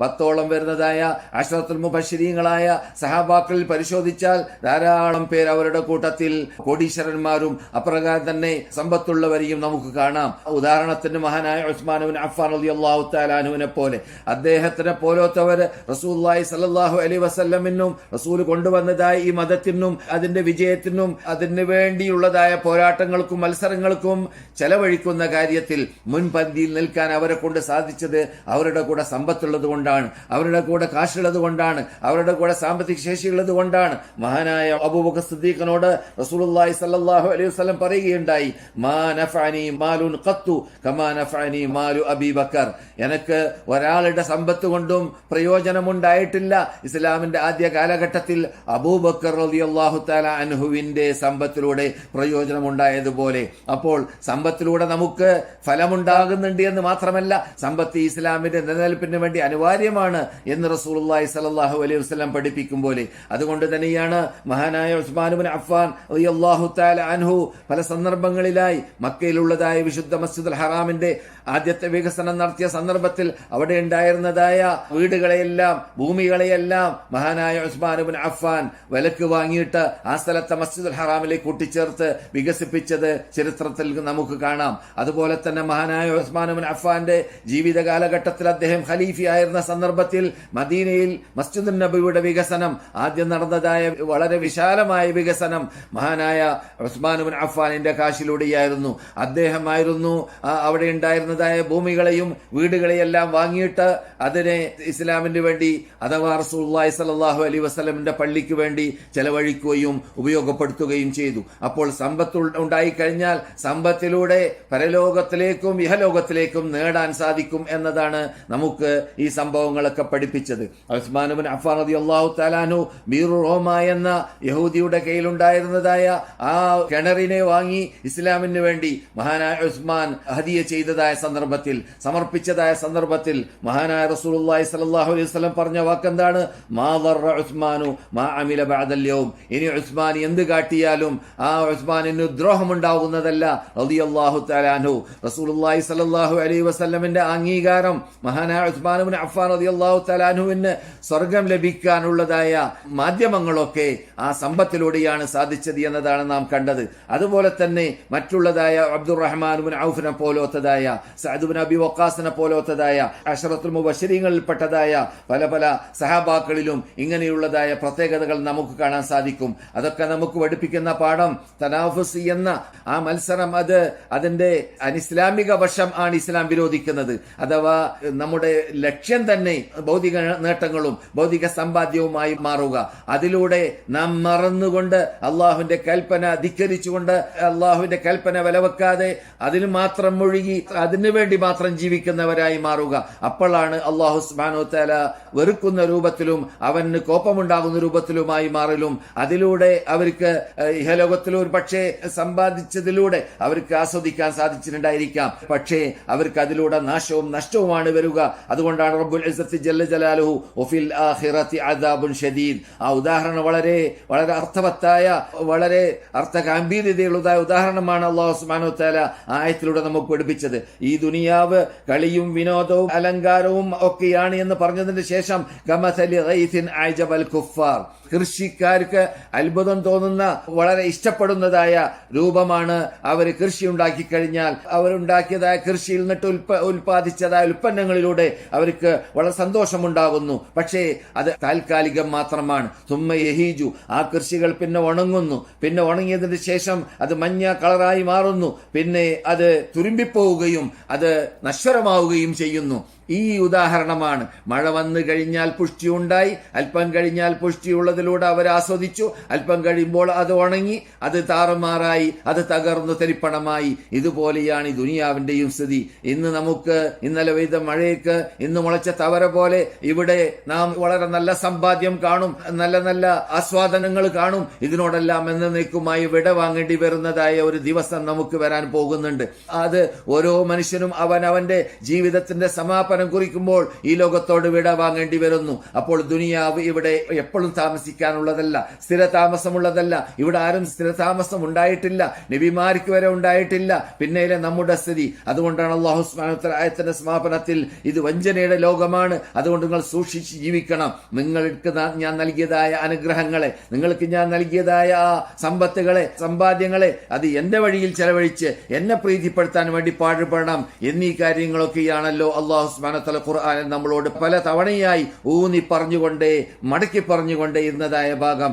പത്തോളം വരുന്നതായ അഷ്റത്തുൽ മുബശ്ശരീങ്ങളായ സഹാബാക്കളിൽ പരിശോധിച്ചാൽ ധാരാളം പേർ അവരുടെ കൂട്ടത്തിൽ കോടീശ്വരന്മാരും അപ്രകാരം തന്നെ സമ്പത്തുള്ളവരെയും നമുക്ക് കാണാം. ഉദാഹരണത്തിന് മഹാനായ ഉസ്മാനുവിൻ അഫാൻ അലി അള്ളാഹു താലാനുവിനെ പോലെ. അദ്ദേഹത്തിനെ പോലത്തവർ റസൂല്ലായി സല്ലാഹു അലി വസല്ലമിനും റസൂൽ കൊണ്ടുവന്നതായ ഈ മതത്തിനും അതിന്റെ വിജയത്തിനും അതിന് വേണ്ടിയുള്ളതായ പോരാട്ടങ്ങൾക്കും മത്സരങ്ങൾക്കും ചെലവഴിക്കുന്ന കാര്യത്തിൽ മുൻപന്തിയിൽ നിൽക്കാൻ അവരെ കൊണ്ട് സാധിച്ചത് അവരുടെ കൂടെ സമ്പത്തുള്ളത് അവരുടെ കൂടെ കാശുള്ളത് കൊണ്ടാണ്. അവരുടെ കൂടെ സാമ്പത്തിക ശേഷിയുള്ളത് കൊണ്ടാണ്. മഹാനായ അബൂബക്കർ സിദ്ദീഖിനോട് റസൂലുള്ളാഹി സല്ലല്ലാഹു അലൈഹി വസല്ലം പറയുകയുണ്ടായി മാ മാലുൻ ഖത്തു കമാ മാലു അബി ബക്കർ. എനിക്ക് ഒരാളുടെ സമ്പത്ത് കൊണ്ടും പ്രയോജനമുണ്ടായിട്ടില്ല. ഇസ്ലാമിന്റെ ആദ്യ കാലഘട്ടത്തിൽ അബൂബക്കർ റളിയല്ലാഹു തആല അൻഹുവിന്റെ സമ്പത്തിലൂടെ പ്രയോജനമുണ്ടായതുപോലെ. അപ്പോൾ സമ്പത്തിലൂടെ നമുക്ക് ഫലമുണ്ടാകുന്നുണ്ട് എന്ന് മാത്രമല്ല സമ്പത്ത് ഇസ്ലാമിന്റെ നിലനിൽപ്പിന് വേണ്ടി അനിവാര്യമാണ് എന്ന് റസൂലുള്ളാഹി സ്വല്ലല്ലാഹു അലൈഹി വസല്ലം പഠിപ്പിക്കും പോലെ. അതുകൊണ്ട് തന്നെയാണ് മഹാനായ ഉസ്മാനുബിൻ അഫ്ഫാൻ അള്ളാഹു തആല അൻഹു പല സന്ദർഭങ്ങളിലായി മക്കയിലുള്ളതായ വിശുദ്ധ മസ്ജിദുൽ ഹറാമിന്റെ ആദ്യത്തെ വികസനം നടത്തിയ സന്ദർഭത്തിൽ അവിടെ ഉണ്ടായിരുന്നതായ വീടുകളെയെല്ലാം ഭൂമികളെയെല്ലാം മഹാനായ ഉസ്മാനുബിൻ അഫ്ഫാൻ വിലക്ക് വാങ്ങിയിട്ട് ആ സ്ഥലത്തെ മസ്ജിദുൽ ഹറാമിലേക്ക് കൂട്ടിച്ചേർത്ത് വികസിപ്പിച്ചത് ചരിത്രത്തിൽ നമുക്ക് കാണാം. അതുപോലെ തന്നെ മഹാനായ ഉസ്മാനുബിൻ അഫ്ഫാന്റെ ജീവിത കാലഘട്ടത്തിൽ അദ്ദേഹം ഖലീഫിയായിരുന്ന സന്ദർഭത്തിൽ മദീനയിൽ മസ്ജിദ് നബിയുടെ വികസനം ആദ്യം നടന്നതായ വളരെ വിശാലമായ വികസനം മഹാനായ ഉസ്മാനുബിൻ അഫ്ഫാനിന്റെ കാശിലൂടെയായിരുന്നു. അദ്ദേഹമായിരുന്നു അവിടെ ഉണ്ടായിരുന്നതായ ഭൂമികളെയും വീടുകളെയെല്ലാം വാങ്ങിയിട്ട് അതിനെ ഇസ്ലാമിന് വേണ്ടി അഥവാ റസൂല്ലായി സലാഹു അലൈ വസ്ലമിന്റെ പള്ളിക്ക് വേണ്ടി ചെലവഴിക്കുകയും ഉപയോഗപ്പെടുത്തുകയും ചെയ്തു. അപ്പോൾ സമ്പത്ത് ഉണ്ടായിക്കഴിഞ്ഞാൽ സമ്പത്തിലൂടെ പരലോകത്തിലേക്കും ഇഹലോകത്തിലേക്കും നേടാൻ സാധിക്കും എന്നതാണ് നമുക്ക് ഈ സംഭവങ്ങളൊക്കെ പഠിപ്പിച്ചത്. ഉസ്മാനുബിൻ അഫാൻ റതി അള്ളാഹു താലാനു മീർ റോമ എന്ന യഹൂദിയുടെ കയ്യിലുണ്ടായിരുന്നതായ ആ കിണറിനെ വാങ്ങി ഇസ്ലാമിന് വേണ്ടി മഹാനായ ഉസ്മാൻ ഹദിയ ചെയ്തതായ സന്ദർഭത്തിൽ സമർപ്പിച്ചതായ സന്ദർഭത്തിൽ മഹാനായ റസൂലുള്ളാഹി സ്വല്ലല്ലാഹു അലൈഹി വസല്ലം പറഞ്ഞ വാക്കെന്താണ്? മാ ഉസ്മാനു മാ അമില ബഅദൽ യൗം. ഇനി ഉസ്മാൻ എന്ത് കാട്ടിയാലും ആ ഉസ്മാനിന് ദ്രോഹമുണ്ടാകുന്നതല്ല. റളിയല്ലാഹു തആല അൻഹു. റസൂലുള്ളാഹി സ്വല്ലല്ലാഹു അലൈഹി വസല്ലമിന്റെ അംഗീകാരം മഹാനായ ഉസ്മാൻ ഇബ്നു അഫ്ഫാൻ റളിയല്ലാഹു അള്ളാഹു തലാനുവിന് സ്വർഗം ലഭിക്കാനുള്ളതായ മാധ്യമങ്ങളൊക്കെ ആ സമ്പത്തിലൂടെയാണ് സാധിച്ചത് എന്നതാണ് നാം കണ്ടത്. അതുപോലെ തന്നെ മറ്റുള്ളതായ അബ്ദുറഹ്മാൻ ബിൻ ഔഫിനെ പോലോത്തതായ സഅദ് ബിൻ അബി വക്കാസിനെ പോലോത്തതായ അഷറത്തുൽ മുബശ്ശരീങ്ങളിൽപ്പെട്ടതായ പല പല സഹാബാക്കളിലും ഇങ്ങനെയുള്ളതായ പ്രത്യേകതകൾ നമുക്ക് കാണാൻ സാധിക്കും. അതൊക്കെ നമുക്ക് പഠിപ്പിക്കുന്ന പാഠം തനാഫുസ് എന്ന ആ മത്സരം അത് അതിന്റെ അനിസ്ലാമിക വശം ആണ് ഇസ്ലാം വിരോധിക്കുന്നത്. അഥവാ നമ്മുടെ ലക്ഷ്യം തന്നെ ഭൗതിക നേട്ടങ്ങളും ഭൗതിക സമ്പാദ്യവുമായി മാറുക. അതിലൂടെ നാം മറന്നുകൊണ്ട് അള്ളാഹുവിന്റെ കൽപ്പന ധിക്കരിച്ചുകൊണ്ട് അള്ളാഹുവിന്റെ കൽപ്പന വിലവെക്കാതെ അതിന് മാത്രം മുഴുകി അതിനു വേണ്ടി മാത്രം ജീവിക്കുന്നവരായി മാറുക. അപ്പോഴാണ് അള്ളാഹു സുബാനോ തല വെറുക്കുന്ന രൂപത്തിലും അവന് കോപ്പമുണ്ടാകുന്ന രൂപത്തിലുമായി മാറലും. അതിലൂടെ അവർക്ക് ഇഹലോകത്തിൽ ഒരു പക്ഷേ സമ്പാദിച്ചതിലൂടെ അവർക്ക് ആസ്വദിക്കാൻ സാധിച്ചിട്ടുണ്ടായിരിക്കാം. പക്ഷേ അവർക്ക് അതിലൂടെ നാശവും നഷ്ടവുമാണ് വരിക. അതുകൊണ്ടാണ് റബ്ബുൽ ഇസ്സത്തി ജല്ല ജലാലുഹു ഒഫിൽ ആഹിറത്തി അദാബുൻ ഷദീദ്. ആ ഉദാഹരണം വളരെ വളരെ അർത്ഥവത്തായ വളരെ അർത്ഥഗാംഭീര്യതയുള്ളതായ ഉദാഹരണമാണ് അള്ളാഹു സുബ്ഹാനഹു തആല ആയത്തിലൂടെ നമുക്ക് പഠിപ്പിച്ചത്. ഈ ദുനിയാവ് കളിയും വിനോദവും അലങ്കാരവും ഒക്കെയാണ് എന്ന് പറഞ്ഞതിന് ശേഷം ഗമസലി കുഫാർ കൃഷിക്കാർക്ക് അത്ഭുതം തോന്നുന്ന വളരെ ഇഷ്ടപ്പെടുന്നതായ രൂപമാണ് അവർ കൃഷി ഉണ്ടാക്കി കഴിഞ്ഞാൽ. അവരുണ്ടാക്കിയതായ കൃഷിയിൽ നിന്നിട്ട് ഉൽപ്പ ഉൽപ്പാദിച്ചതായ ഉൽപ്പന്നങ്ങളിലൂടെ അവർക്ക് വളരെ സന്തോഷമുണ്ടാകുന്നു. പക്ഷേ അത് താൽക്കാലികം മാത്രമാണ്. തുമ്മ യഹീജു ആ കൃഷികൾ പിന്നെ ഉണങ്ങുന്നു. പിന്നെ ഉണങ്ങിയതിന് ശേഷം അത് മഞ്ഞ കളറായി മാറുന്നു. പിന്നെ അത് തുരുമ്പിപ്പോവുകയും അത് നശ്വരമാവുകയും ചെയ്യുന്നു. ഈ ഉദാഹരണമാണ്. മഴ വന്നു കഴിഞ്ഞാൽ പുഷ്ടി ഉണ്ടായി. അല്പം കഴിഞ്ഞാൽ പുഷ്ടിയുള്ളതിലൂടെ അവർ ആസ്വദിച്ചു. അല്പം കഴിയുമ്പോൾ അത് ഉണങ്ങി. അത് താറുമാറായി. അത് തകർന്നു തെരിപ്പണമായി. ഇതുപോലെയാണ് ഈ ദുനിയാവിന്റെയും സ്ഥിതി. ഇന്ന് നമുക്ക് ഇന്നലെ പെയ്ത മഴയ്ക്ക് ഇന്ന് മുളച്ച തവര പോലെ ഇവിടെ നാം വളരെ നല്ല സമ്പാദ്യം കാണും. നല്ല നല്ല ആസ്വാദനങ്ങൾ കാണും. ഇതിനോടെല്ലാം എന്നേക്കുമായി വിട വാങ്ങേണ്ടി വരുന്നതായ ഒരു ദിവസം നമുക്ക് വരാൻ പോകുന്നുണ്ട്. അത് ഓരോ മനുഷ്യനും അവൻ അവന്റെ ജീവിതത്തിന്റെ സമാപന സമാപനം കുറിക്കുമ്പോൾ ഈ ലോകത്തോട് വിട വാങ്ങേണ്ടി വരുന്നു. അപ്പോൾ ദുനിയാവ് ഇവിടെ എപ്പോഴും താമസിക്കാനുള്ളതല്ല സ്ഥിര താമസമുള്ളതല്ല ഇവിടെ ആരും സ്ഥിര താമസം ഉണ്ടായിട്ടില്ല നബിമാർക്ക് വരെ ഉണ്ടായിട്ടില്ല. പിന്നെയിലെ നമ്മുടെ സ്ഥിതി. അതുകൊണ്ടാണ് അള്ളാഹു ആയത്തിന്റെ സമാപനത്തിൽ ഇത് വഞ്ചനയുടെ ലോകമാണ്. അതുകൊണ്ട് നിങ്ങൾ സൂക്ഷിച്ച് ജീവിക്കണം. നിങ്ങൾക്ക് ഞാൻ നൽകിയതായ അനുഗ്രഹങ്ങളെ നിങ്ങൾക്ക് ഞാൻ നൽകിയതായ ആ സമ്പത്തുകളെ സമ്പാദ്യങ്ങളെ അത് എന്റെ വഴിയിൽ ചെലവഴിച്ച് എന്നെ പ്രീതിപ്പെടുത്താൻ വേണ്ടി പാടുപെടണം എന്നീ കാര്യങ്ങളൊക്കെയാണല്ലോ അള്ളാഹു സ്മാനത്തല ഖുർആാനിൽ നമ്മളോട് പല തവണയായി ഊന്നി പറഞ്ഞുകൊണ്ടേ മടക്കി പറഞ്ഞുകൊണ്ടേ ഇരുന്നതായ ഭാഗം.